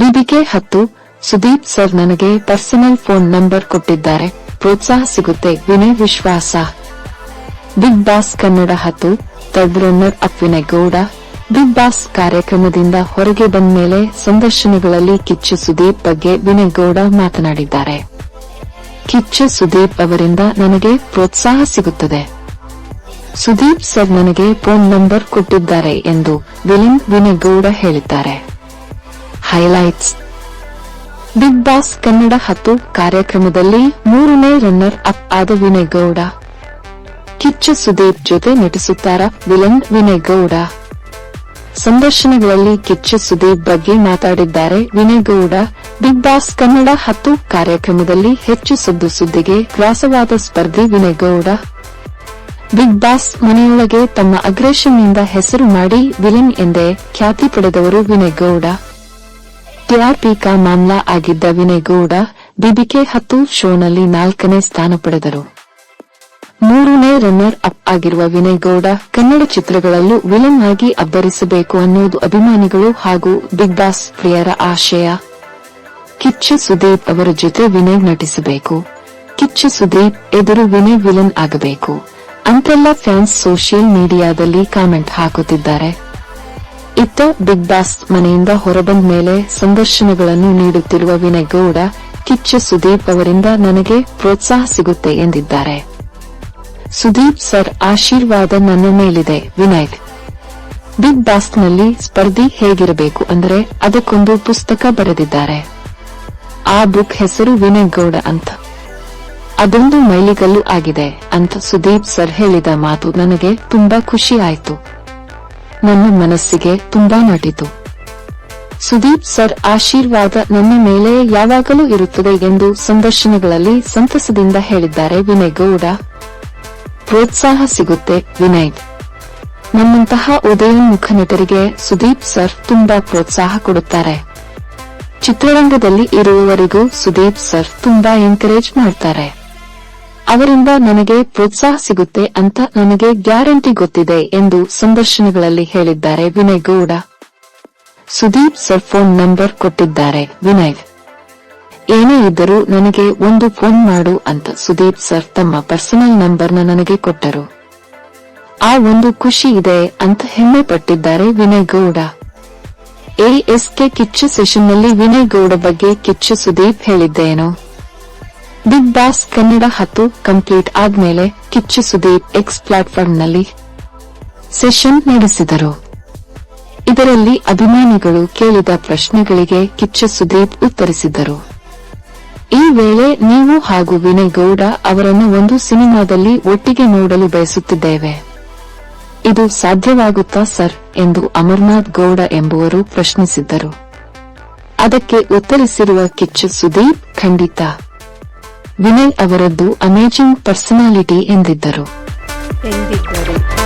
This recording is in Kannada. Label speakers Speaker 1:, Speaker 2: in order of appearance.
Speaker 1: ಬಿಬಿಕೆ ಹತ್ತು ಸುದೀಪ್ ಸರ್ ನನಗೆ ಪರ್ಸನಲ್ ಫೋನ್ ನಂಬರ್ ಕೊಟ್ಟಿದ್ದಾರೆ. ಪ್ರೋತ್ಸಾಹ ಸಿಗುತ್ತೆ ವಿನಯ್ ವಿಶ್ವಾಸ. ಬಿಗ್ ಬಾಸ್ ಕನ್ನಡ ಹತ್ತು, third runner up Gowda. Bigg Boss ಕಾರ್ಯಕ್ರಮದಿಂದ ಹೊರಗೆ ಬಂದ ಮೇಲೆ ಸಂದರ್ಶನಗಳಲ್ಲಿ ಕಿಚ್ಚು ಸುದೀಪ್ ಬಗ್ಗೆ ವಿನಯ್ ಗೌಡ ಮಾತನಾಡಿದ್ದಾರೆ. ಕಿಚ್ಚು ಸುದೀಪ್ ಅವರಿಂದ ನನಗೆ ಪ್ರೋತ್ಸಾಹ ಸಿಗುತ್ತದೆ. ಸುದೀಪ್ ಸರ್ ನನಗೆ ಫೋನ್ ನಂಬರ್ ಕೊಟ್ಟಿದ್ದಾರೆ ಎಂದು ವಿಲಿನ್ ವಿನಯ್ ಗೌಡ ಹೇಳಿದ್ದಾರೆ. ಹೈಲೈಟ್ಸ್. ಬಿಗ್ ಬಾಸ್ ಕನ್ನಡ ಹತ್ತು ಕಾರ್ಯಕ್ರಮದಲ್ಲಿ ಮೂರನೇ ರನ್ನರ್ ಅಪ್ ಆದ ವಿನಯ್ ಗೌಡ ಕಿಚ್ಚ ಸುದೀಪ್ ಜೊತೆ ನಟಿಸುತ್ತಾರ ವಿಲನ್ ವಿನಯ್ ಗೌಡ ಸಂದರ್ಶನಗಳಲ್ಲಿ ಕಿಚ್ಚ ಸುದೀಪ್ ಬಗ್ಗೆ ಮಾತಾಡಿದ್ದಾರೆ ವಿನಯ್ ಗೌಡ ಬಿಗ್ ಬಾಸ್ ಕನ್ನಡ ಹತ್ತು ಕಾರ್ಯಕ್ರಮದಲ್ಲಿ ಹೆಚ್ಚು ಸುದ್ದು ಸುದ್ದಿಗೆ ಗ್ರಾಸವಾದ ಸ್ಪರ್ಧಿ ವಿನಯ್ ಗೌಡ ಬಿಗ್ ಬಾಸ್ ಮನೆಯೊಳಗೆ ತಮ್ಮ ಅಗ್ರೆಷನ್ನಿಂದ ಹೆಸರು ಮಾಡಿ ವಿಲನ್ ಎಂದೇ ಖ್ಯಾತಿ ಪಡೆದವರು ವಿನಯ್ ಗೌಡ ಟಿಆರ್ಪಿ ಮಾಮ್ಲಾ ಆಗಿದ್ದ ವಿನಯ್ ಗೌಡ ಬಿಬಿಕೆ ಹತ್ತು ಶೋನಲ್ಲಿ ನಾಲ್ಕನೇ ಸ್ಥಾನ ಪಡೆದರು. ಮೂರನೇ ರನ್ನರ್ ಅಪ್ ಆಗಿರುವ ವಿನಯ್ ಗೌಡ ಕನ್ನಡ ಚಿತ್ರಗಳಲ್ಲೂ ವಿಲನ್ ಆಗಿ ಅಬ್ಬರಿಸಬೇಕು ಅನ್ನೋದು ಅಭಿಮಾನಿಗಳು ಹಾಗೂ ಬಿಗ್ ಬಾಸ್ ಪ್ರಿಯರ ಆಶಯ. ಕಿಚ್ಚ ಸುದೀಪ್ ಅವರ ಜೊತೆ ವಿನಯ್ ನಟಿಸಬೇಕು. ಕಿಚ್ಚ ಸುದೀಪ್ ಎದುರು ವಿನಯ್ ವಿಲನ್ ಆಗಬೇಕು. ಅಂತೆಲ್ಲ ಫ್ಯಾನ್ಸ್ ಸೋಷಿಯಲ್ ಮೀಡಿಯಾದಲ್ಲಿ ಕಾಮೆಂಟ್ ಹಾಕುತ್ತಿದ್ದಾರೆ. ಇತ್ತ ಬಿಗ್ ಬಾಸ್ ಮನೆಯಿಂದ ಹೊರಬಂದ ಮೇಲೆ ಸಂದರ್ಶನಗಳನ್ನು ನೀಡುತ್ತಿರುವ ವಿನಯ್ ಗೌಡ, ಕಿಚ್ಚ ಸುದೀಪ್ ಅವರಿಂದ ನನಗೆ ಪ್ರೋತ್ಸಾಹ ಸಿಗುತ್ತೆ ಎಂದಿದ್ದಾರೆ. ಸುದೀಪ್ ಸರ್, ಆಶೀರ್ವಾದ ನನ್ನ ಮೇಲಿದೆ ವಿನಯ್. ಬಿಗ್ ಬಾಸ್ನಲ್ಲಿ ಸ್ಪರ್ಧಿ ಹೇಗಿರಬೇಕು ಅಂದರೆ ಅದಕ್ಕೊಂದು ಪುಸ್ತಕ ಬರೆದಿದ್ದಾರೆ. ಆ ಬುಕ್ ಹೆಸರು ವಿನಯ್ ಗೌಡ ಅಂತ. ಅದೊಂದು ಮೈಲಿಗಲ್ಲು ಆಗಿದೆ ಅಂತ ಸುದೀಪ್ ಸರ್ ಹೇಳಿದ ಮಾತು ನನಗೆ ತುಂಬಾ ಖುಷಿ ಆಯ್ತು. ನನ್ನ ಮನಸ್ಸಿಗೆ ತುಂಬಾ ನಟಿತು. ಸುದೀಪ್ ಸರ್ ಆಶೀರ್ವಾದ ನನ್ನ ಮೇಲೆ ಯಾವಾಗಲೂ ಇರುತ್ತದೆ ಎಂದು ಸಂದರ್ಶನಗಳಲ್ಲಿ ಸಂತಸದಿಂದ ಹೇಳಿದ್ದಾರೆ ವಿನಯ್ ಗೌಡ. ಪ್ರೋತ್ಸಾಹ ಸಿಗುತ್ತೆ ವಿನಯ್. ನಮ್ಮಂತಹ ಉದಯೋನ್ಮುಖ ನಟರಿಗೆ ಸುದೀಪ್ ಸರ್ ತುಂಬಾ ಪ್ರೋತ್ಸಾಹ ಕೊಡುತ್ತಾರೆ. ಚಿತ್ರರಂಗದಲ್ಲಿ ಇರುವವರಿಗೂ ಸುದೀಪ್ ಸರ್ ತುಂಬಾ ಎನ್ಕರೇಜ್ ಮಾಡ್ತಾರೆ. ಅವರಿಂದ ನನಗೆ ಪ್ರೋತ್ಸಾಹ ಸಿಗುತ್ತೆ ಅಂತ ನನಗೆ ಗ್ಯಾರಂಟಿ ಗೊತ್ತಿದೆ ಎಂದು ಸಂದರ್ಶನಗಳಲ್ಲಿ ಹೇಳಿದ್ದಾರೆ Vinay Gowda. Sudeep sir phone number ಕೊಟ್ಟಿದ್ದಾರೆ ವಿನಯ್. ಏನೇ ಇದ್ದರೂ ನನಗೆ ಒಂದು ಫೋನ್ ಮಾಡು ಅಂತ ಸುದೀಪ್ ಸರ್ ತಮ್ಮ ಪರ್ಸನಲ್ ನಂಬರ್ನ ನನಗೆ ಕೊಟ್ಟರು. ಆ ಒಂದು ಖುಷಿ ಇದೆ ಅಂತ ಹೆಮ್ಮೆ ಪಟ್ಟಿದ್ದಾರೆ ವಿನಯ್ ಗೌಡ. ಎಎಸ್ಕೆ ಕಿಚ್ಚು ಸೆಷನ್ನಲ್ಲಿ ವಿನಯ್ ಗೌಡ ಬಗ್ಗೆ ಕಿಚ್ಚು ಸುದೀಪ್ ಹೇಳಿದ್ದೇನು. ಬಿಗ್ ಬಾಸ್ ಕನ್ನಡ ಹತ್ತು ಕಂಪ್ಲೀಟ್ ಆದ್ಮೇಲೆ ಕಿಚ್ಚು ಸುದೀಪ್ ಎಕ್ಸ್ ಪ್ಲಾಟ್ಫಾರ್ಮ್ನಲ್ಲಿ ಸೆಷನ್ ನಡೆಸಿದರು. ಇದರಲ್ಲಿ ಅಭಿಮಾನಿಗಳು ಕೇಳಿದ ಪ್ರಶ್ನೆಗಳಿಗೆ ಕಿಚ್ಚು ಸುದೀಪ್ ಉತ್ತರಿಸಿದರು. ಈ ವೇಳೆ ನೀವು ಹಾಗೂ ವಿನಯ್ ಗೌಡ ಅವರನ್ನು ಒಂದು ಸಿನಿಮಾದಲ್ಲಿ ಒಟ್ಟಿಗೆ ನೋಡಲು ಬಯಸುತ್ತಿದ್ದೇವೆ. ಇದು ಸಾಧ್ಯವಾಗುತ್ತಾ ಸರ್ ಎಂದು ಅಮರ್ನಾಥ್ ಗೌಡ ಎಂಬುವರು ಪ್ರಶ್ನಿಸಿದ್ದರು. ಅದಕ್ಕೆ ಉತ್ತರಿಸಿರುವ ಕಿಚ್ಚು ಸುದೀಪ್ ಖಂಡಿತ. ವಿನಯ್ ಅವರದ್ದು ಅಮೇಜಿಂಗ್ ಪರ್ಸನಾಲಿಟಿ ಎಂದಿದ್ದರು.
Speaker 2: ಎಂದಿದ್ದರು.